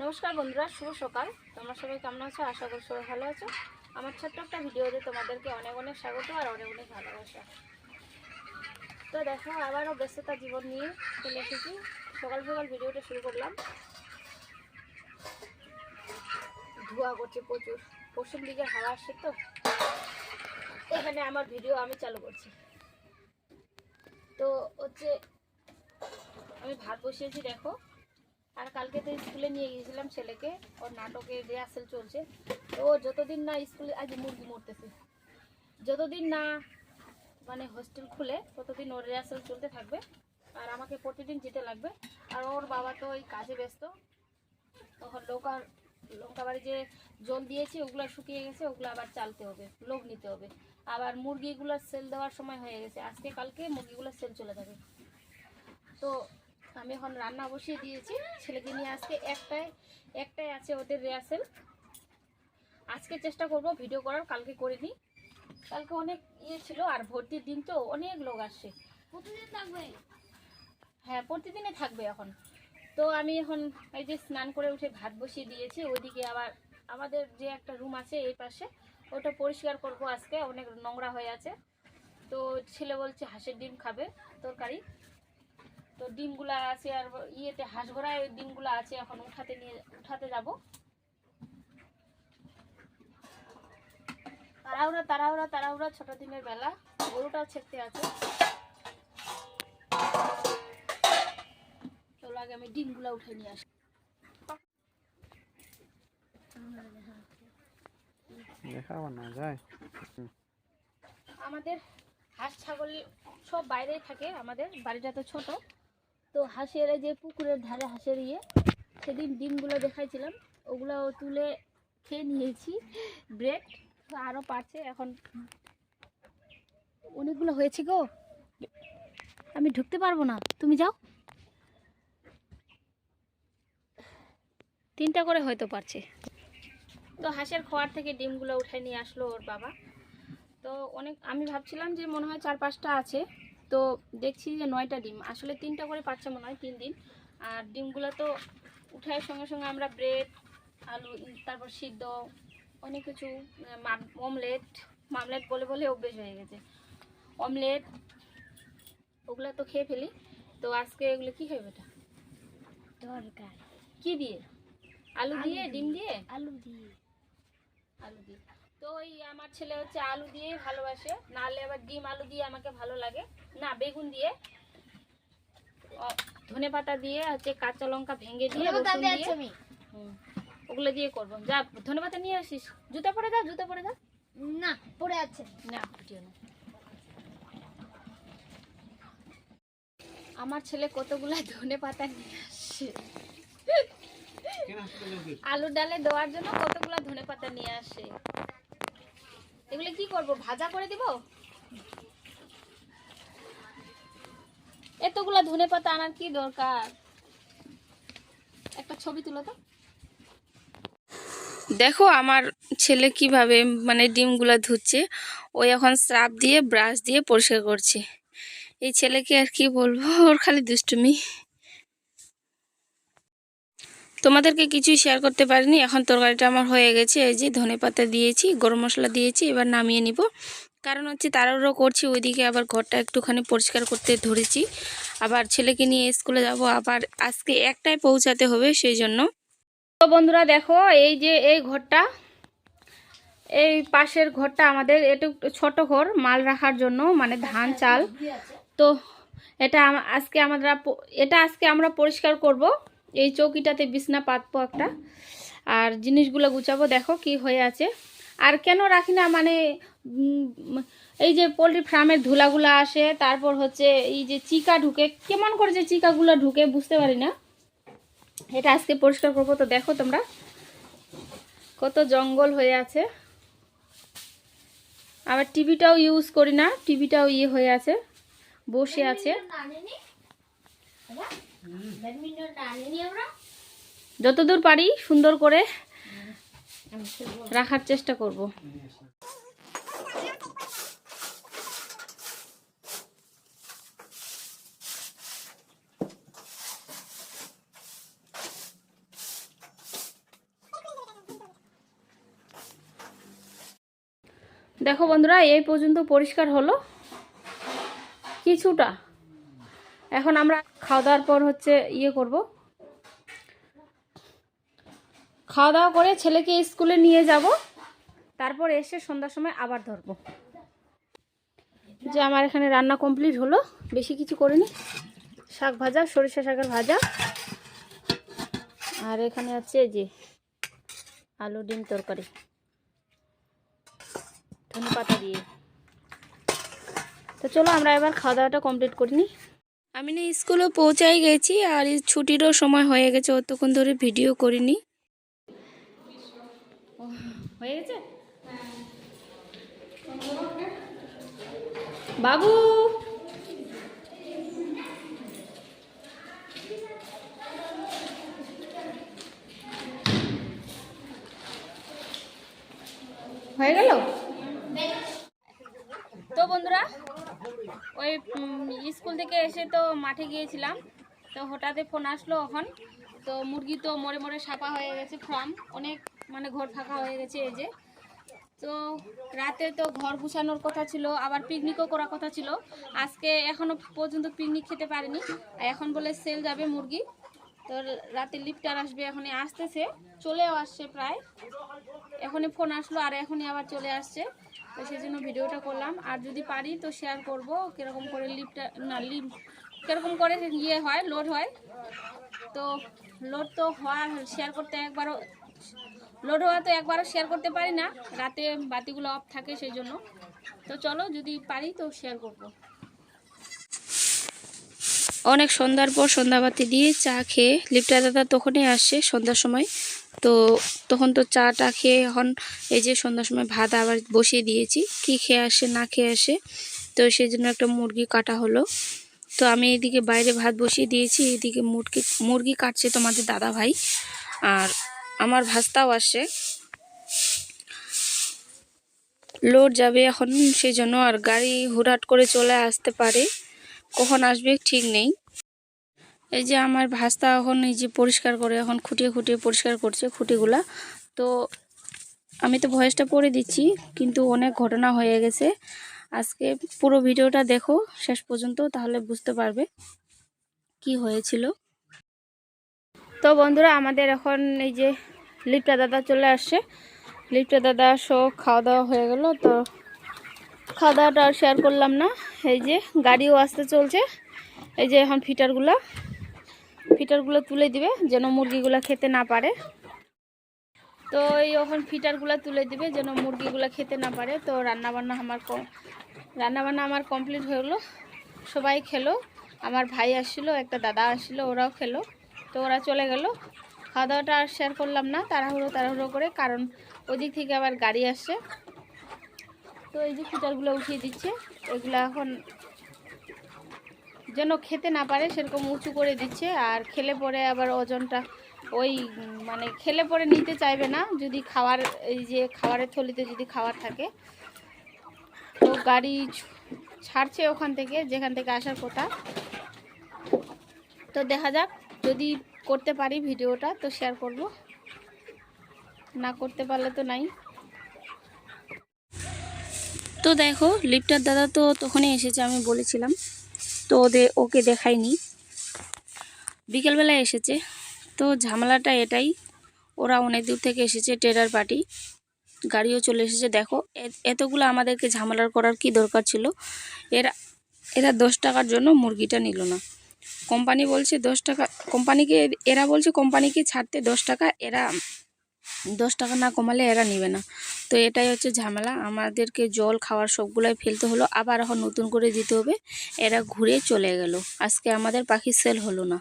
নমস্কার বন্ধুরা, শুভ সকাল। তোমরা সবাই কেমন আছো? আশা করি সবাই ভালো আছো। আমার ছোট্ট একটা ভিডিওতে তোমাদেরকে অনেক অনেক স্বাগত আর অনেক অনেক ভালোবাসা। তো দেখো, আবারও ব্যস্ততা জীবন নিয়ে চলে এসেছি। সকাল সকাল ভিডিওটা শুরু করলাম। ধোয়া করছে প্রচুর। পশ্চিম দিকে হাওয়া আসছে তো। এখানে আমার ভিডিও আমি চালু করছি। তো হচ্ছে আমি ভাত বসিয়েছি, দেখো। আর কালকে তো স্কুলে নিয়ে গিয়েছিলাম ছেলেকে, ওর নাটকের রিহার্সেল চলছে। তো যতদিন না স্কুলে, আজ মুরগি মরতেছে। যতদিন না মানে হোস্টেল খুলে, ততদিন ওর রিহার্সেল চলতে থাকবে। আর আমাকে প্রতিদিন যেতে লাগবে। আর ওর বাবা তো ওই কাজে ব্যস্ত। তখন লঙ্কা লঙ্কা বাড়ি যে জল দিয়েছি, ওগুলো শুকিয়ে গেছে, ওগুলো আবার চালতে হবে লোক নিতে হবে। আবার মুরগিগুলো সেল দেওয়ার সময় হয়ে গেছে। আজকে কালকে মুরগিগুলো সেল চলে যাবে। তো আমি এখন রান্না বসিয়ে দিয়েছি। ছেলেকে নিয়ে আজকে একটাই একটাই আছে ওদের রিহার্সেল আজকে চেষ্টা করব ভিডিও করার কালকে করিনি। কালকে অনেক ইয়ে ছিল আর ভর্তির দিন তো অনেক লোক আসছে। প্রতিদিন থাকবে? হ্যাঁ প্রতিদিনে থাকবে এখন। তো আমি এখন এই যে স্নান করে উঠে ভাত বসিয়ে দিয়েছি ওইদিকে আবার আমাদের যে একটা রুম আছে এই পাশে ওটা পরিষ্কার করব আজকে অনেক নোংরা হয়ে আছে। তো ছেলে বলছে হাঁসের ডিম খাবে তরকারি। তো ডিমগুলা আছে আর ইয়েতে হাঁস ঘোড়ায় ওই ডিমগুলো আছে এখন উঠাতে নিয়ে উঠাতে যাব। তাড়াহুড়া তাড়াহুড়া তাড়াহুড়া ছোট দিনের বেলা। গরুটাও ছেড়তে আছে। চলো আগে আমি ডিমগুলো উঠে নিয়ে আসি। দেখাবো না যায় আমাদের হাঁস ছাগল সব বাইরেই থাকে আমাদের বাড়িটা তো ছোট। তো হাঁসের যে পুকুরের ধারে হাঁসের ইয়ে সেদিন ডিমগুলো দেখাইছিলাম ওগুলো তুলে খেয়ে নিয়েছি, ব্রেড আরও পারছে এখন। অনেকগুলো হয়েছে গো। আমি ঢুকতে পারব না, তুমি যাও। তিনটা করে হয়তো পারছে। তো হাঁসের খোয়ার থেকে ডিমগুলো উঠে নিয়ে আসলো ওর বাবা। তো অনেক, আমি ভাবছিলাম যে মনে হয় চার পাঁচটা আছে। তো দেখছি যে নয়টা ডিম। আসলে তিনটা করে পাচ্ছে মনে হয় তিন দিন। আর ডিমগুলো তো উঠার সঙ্গে সঙ্গে আমরা ব্রেড আলু তারপর সিদ্ধ অনেক কিছু অমলেট মামলেট বলে বলে অভ্যেস হয়ে গেছে। অমলেট ওগুলো তো খেয়ে ফেলি। তো আজকে এগুলো কী খাবে এটা? দরকার কি দিয়ে? আলু দিয়ে ডিম দিয়ে? আলু দিয়ে। আলু দিয়ে। তো ওই আমার ছেলে হচ্ছে আলু দিয়ে ভালোবাসে। নাহলে আবার ডিম আলু দিয়ে আমাকে ভালো লাগে। বেগুন দিয়ে ধনে পাতা দিয়ে হচ্ছে কাঁচা লঙ্কা ভেঙে দিয়ে আমি ওগুলো দিয়ে করব। যা ধনে পাতা নিয়ে আসিস। জুতা পরে যা জুতা পরে যা না পরে আছে। না না। আমার ছেলে কতগুলা ধনে পাতা নিয়ে আসছে আলু ডালে দেওয়ার জন্য কতগুলা ধনে পাতা নিয়ে আসে? এগুলো কি করব ভাজা করে দিব? এতগুলা ধনে পাতা আনার কি দরকার? একটা ছবি তুলো তো। দেখো আমার ছেলে কীভাবে মানে ডিমগুলো ধুচ্ছে। ওই এখন স্রাব দিয়ে, ব্রাশ দিয়ে পরিষ্কার করছে। এই ছেলেকে আর কি বলব? ওর খালি দুষ্টুমি। তোমাদেরকে কিছুই শেয়ার করতে পারিনি। এখন তরকারিটা আমার হয়ে গেছে। এই যে ধনে পাতা দিয়েছি, গরম মশলা দিয়েছি, এবার নামিয়ে নিব। কারণ হচ্ছে তাড়াহুড়ো করছি, ওইদিকে আবার ঘরটা একটুখানি পরিষ্কার করতে ধরেছি। আবার ছেলেকে নিয়ে স্কুলে যাব, আবার আজকে একটাই পৌঁছাতে হবে সেই জন্য। তো বন্ধুরা দেখো, এই যে এই ঘরটা, এই পাশের ঘরটা আমাদের একটু ছোট ঘর, মাল রাখার জন্য মানে ধান, চাল। তো এটা আজকে আমরা এটা আজকে আমরা পরিষ্কার করব। এই চৌকিটাতে বিছনা, পাতবো একটা। আর জিনিসগুলো গুছাবো, দেখো কি হয়ে আছে। আর কেন রাখি না? মানে এই যে পোলট্রি ফার্মের ধুলাগুলো আসে তারপর হচ্ছে এই যে চিকা ঢুকে কেমন করে যে চিকাগুলো ঢুকে বুঝতে পারি না। এটা আজকে পরিষ্কার করব তো দেখো তোমরা। কত জঙ্গল হয়ে আছে। আবার টিভিটাও ইউজ করি না টিভিটাও ইয়ে হয়ে আছে বসে আছে। যতদূর পারি সুন্দর করে রাখার চেষ্টা করব। দেখো বন্ধুরা, এই পর্যন্ত পরিষ্কার হলো। কিছুটা। এখন আমরা খাওয়া দাওয়ার পর হচ্ছে ইয়ে করব। খাওয়া দাওয়া করে ছেলেকে স্কুলে নিয়ে যাব। তারপর এসে সন্ধ্যার সময় আবার ধরবো। যে আমার এখানে রান্না কমপ্লিট হলো, বেশি কিছু করিনি। শাক ভাজা, সরিষা শাকের ভাজা। আর এখানে আছে যে আলু ডিম তরকারি। ধনে পাতা দিয়ে। তো চলো আমরা এবার খাওয়া দাওয়াটা কমপ্লিট করিনি আমি না স্কুলে পৌঁছাই গেছি, আর ছুটিরও সময় হয়ে গেছে, অতক্ষণ ধরে ভিডিও করিনি। হয়ে গেছে? বাবু! হয়ে গেল? তো বন্ধুরা ওই স্কুল থেকে এসে তো মাঠে গিয়েছিলাম তো হঠাৎই ফোন আসলো এখন তো মুরগি তো মরে মরে সাপা হয়ে গেছে ফার্ম অনেক মানে ঘর ফাঁকা হয়ে গেছে এই যে। তো রাতে তো ঘর গুছানোর কথা ছিল, আবার পিকনিকও করার কথা ছিল। আজকে এখনও পর্যন্ত পিকনিক খেতে পারিনি। আর এখন বলে সেল যাবে মুরগি। তো রাতে লিফটার আসবে, এখনই আসতেছে। চলেও আসছে প্রায়। এখনই ফোন আসলো আর এখনই আবার চলে আসছে। তো সেই জন্য ভিডিওটা করলাম। আর যদি পারি তো শেয়ার করব, কীরকম করে লিফটা না, লিফ কীরকম করে ইয়ে হয় লোড হয়। তো লোড তো হওয়া শেয়ার করতে একবারও লোড হওয়া তো একবারও শেয়ার করতে পারি না। রাতে বাতিগুলো অফ থাকে সেই জন্য তো চলো, যদি পারি তো শেয়ার করব। অনেক সন্ধ্যার পর সন্ধ্যাবাতি দিয়ে চা খেয়ে, লিপটা দাদা তখনই আসে সন্ধ্যার সময়। তো তখন তো চাটা খেয়ে এখন এই যে সন্ধ্যার সময় ভাত আবার বসিয়ে দিয়েছি, কি খেয়ে আসে, না খেয়ে আসে। তো সেই জন্য একটা মুরগি কাটা হলো। তো আমি এদিকে বাইরে ভাত বসিয়ে দিয়েছি, এদিকে মুরগি মুরগি কাটছে তোমাদের দাদা ভাই আর আমার ভাস্তাও আসে। লোড যাবে এখন সেই জন্য আর গাড়ি হুটহাট করে চলে আসতে পারে। কখন আসবে ঠিক নেই। এই যে আমার ভাস্তা এখন এই যে পরিষ্কার করে এখন খুঁটিয়ে খুঁটিয়ে পরিষ্কার করছে খুঁটিগুলা। তো আমি তো ভয়েসটা পড়ে দিচ্ছি, কিন্তু অনেক ঘটনা হয়ে গেছে। আজকে পুরো ভিডিওটা দেখো, শেষ পর্যন্ত, তাহলে বুঝতে পারবে কি হয়েছিল। তো বন্ধুরা, আমাদের এখন এই যে লিপটা দাদা চলে আসছে লিপটা দাদা সব খাওয়া দাওয়া হয়ে গেল। তো খাওয়া দাওয়াটা আর শেয়ার করলাম না। এই যে গাড়িও আসতে চলছে। এই যে এখন ফিটারগুলো। ফিটারগুলো তুলে দিবে যেন মুরগিগুলো খেতে না পারে। তো এই এখন ফিটারগুলো তুলে দিবে যেন মুরগিগুলো খেতে না পারে। তো রান্নাবান্না আমার রান্নাবান্না আমার কমপ্লিট হয়ে গেলো। সবাই খেলো। আমার ভাই আসছিল, একটা দাদা আসছিল, ওরাও খেলো। তো ওরা চলে গেল। খাওয়া দাওয়াটা আর শেয়ার করলাম না, তাড়াহুড়ো তাড়াহুড়ো করে, কারণ ওদিক থেকে আবার গাড়ি আসছে। তো এই যে ফিটারগুলো উঠিয়ে দিচ্ছে ওইগুলো এখন যেন খেতে না পারে, সেরকম উঁচু করে দিচ্ছে, আর খেলে পরে আবার ওজনটা ওই মানে খেলে পরে নিতে চাইবে না, যদি খাওয়ার, এই যে খাবারের থলিতে যদি খাওয়ার থাকে। তো গাড়ি ছাড়ছে ওখান থেকে, যেখান থেকে আসার কথা। তো দেখা যাক, যদি করতে পারি ভিডিওটা, তো শেয়ার করব। না করতে পারলে তো নাই। তো দেখো লিফটার দাদা তো তখনই এসেছে, আমি বলেছিলাম। তো ওদের ওকে দেখাইনি। বিকেলবেলায় এসেছে। তো ঝামেলাটা এটাই, ওরা অনেক দূর থেকে এসেছে টেরার পার্টি। গাড়িও চলে এসেছে, দেখো। এতগুলো আমাদেরকে ঝামেলার করার কি দরকার ছিল? এরা এরা দশ টাকার জন্য মুরগিটা নিল না। কোম্পানি বলছে দশ টাকা, কোম্পানিকে, এরা বলছে কোম্পানিকে ছাড়তে দশ টাকা, এরা দশ টাকা না কমালে এরা নিবে না। তো এটাই হচ্ছে ঝামেলা। আমাদেরকে জল, খাওয়ার সবগুলোই ফেলতে হলো। আবার এখন নতুন করে দিতে হবে। এরা ঘুরে চলে গেল। আজকে আমাদের পাখি সেল হলো না।